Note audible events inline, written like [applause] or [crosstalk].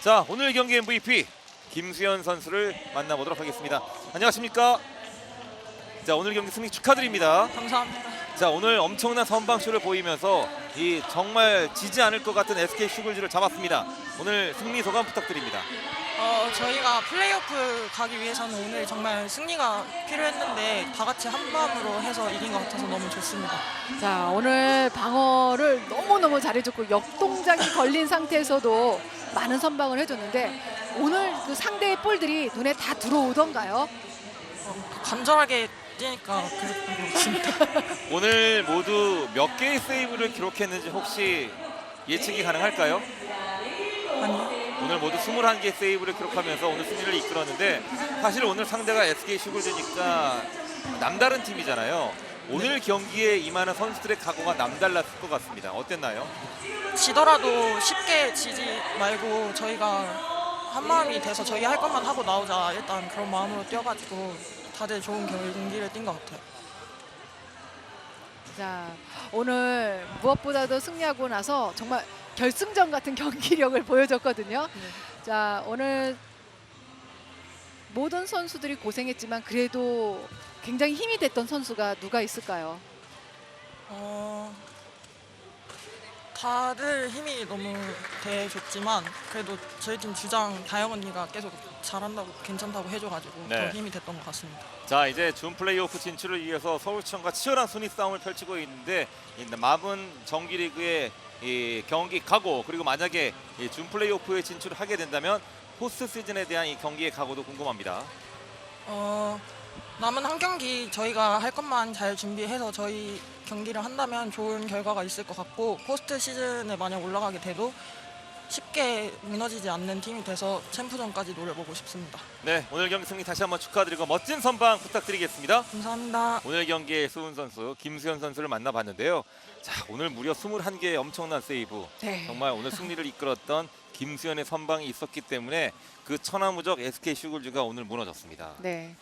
자 오늘 경기 MVP 김수현 선수를 만나보도록 하겠습니다. 안녕하십니까? 자 오늘 경기 승리 축하드립니다. 감사합니다. 자 오늘 엄청난 선방쇼를 보이면서 이 정말 지지 않을 것 같은 SK 슈글즈를 잡았습니다. 오늘 승리 소감 부탁드립니다. 어, 저희가 플레이오프 가기 위해서는 오늘 정말 승리가 필요했는데 다 같이 한 마음으로 해서 이긴 것 같아서 너무 좋습니다. 자 오늘 방어를 너무 너무 잘해줬고 역동작이 걸린 상태에서도 많은 선방을 해줬는데 오늘 그 상대의 볼들이 눈에 다 들어오던가요? 어, 간절하게 뛰니까. [laughs] 오늘 모두 몇 개의 세이브를 기록했는지 혹시 예측이 가능할까요? 아니, 오늘 모두 21개 세이브를 기록하면서 오늘 승리를 이끌었는데 사실 오늘 상대가 SK 슈글즈니까 남다른 팀이잖아요. 오늘 경기에 임하는 선수들의 각오가 남달랐을 것 같습니다. 어땠나요? 지더라도 쉽게 지지 말고 저희가 한 마음이 돼서 저희 할 것만 하고 나오자 일단 그런 마음으로 뛰어가지고 다들 좋은 경기를 뛴 것 같아요. 자 오늘 무엇보다도 승리하고 나서 정말 결승전 같은 경기력을 보여줬거든요. 자 오늘 모든 선수들이 고생했지만 그래도 굉장히 힘이 됐던 선수가 누가 있을까요? 어, 다들 힘이 너무 대줬지만 그래도 저희 팀 주장 다영 언니가 계속 잘한다고 괜찮다고 해줘가지고 네. 더 힘이 됐던 것 같습니다. 자 이제 준 플레이오프 진출을 위해서 서울시청과 치열한 순위 싸움을 펼치고 있는데 이 남은 정기리그의 이 경기 각오 그리고 만약에 이준 플레이오프에 진출을 하게 된다면 포스트 시즌에 대한 이 경기의 각오도 궁금합니다. 어, 남은 한 경기 저희가 할 것만 잘 준비해서 저희 경기를 한다면 좋은 결과가 있을 것 같고 포스트 시즌에 만약 올라가게 돼도 쉽게 무너지지 않는 팀이 돼서 챔프전까지 노려보고 싶습니다. 네 오늘 경기 승리 다시 한번 축하드리고 멋진 선방 부탁드리겠습니다. 감사합니다. 오늘 경기의 수훈 선수 김수현 선수를 만나봤는데요. 자 오늘 무려 21개의 엄청난 세이브 네. 정말 오늘 승리를 이끌었던 김수현의 선방이 있었기 때문에 그 천하무적 SK 슈글즈가 오늘 무너졌습니다. 네.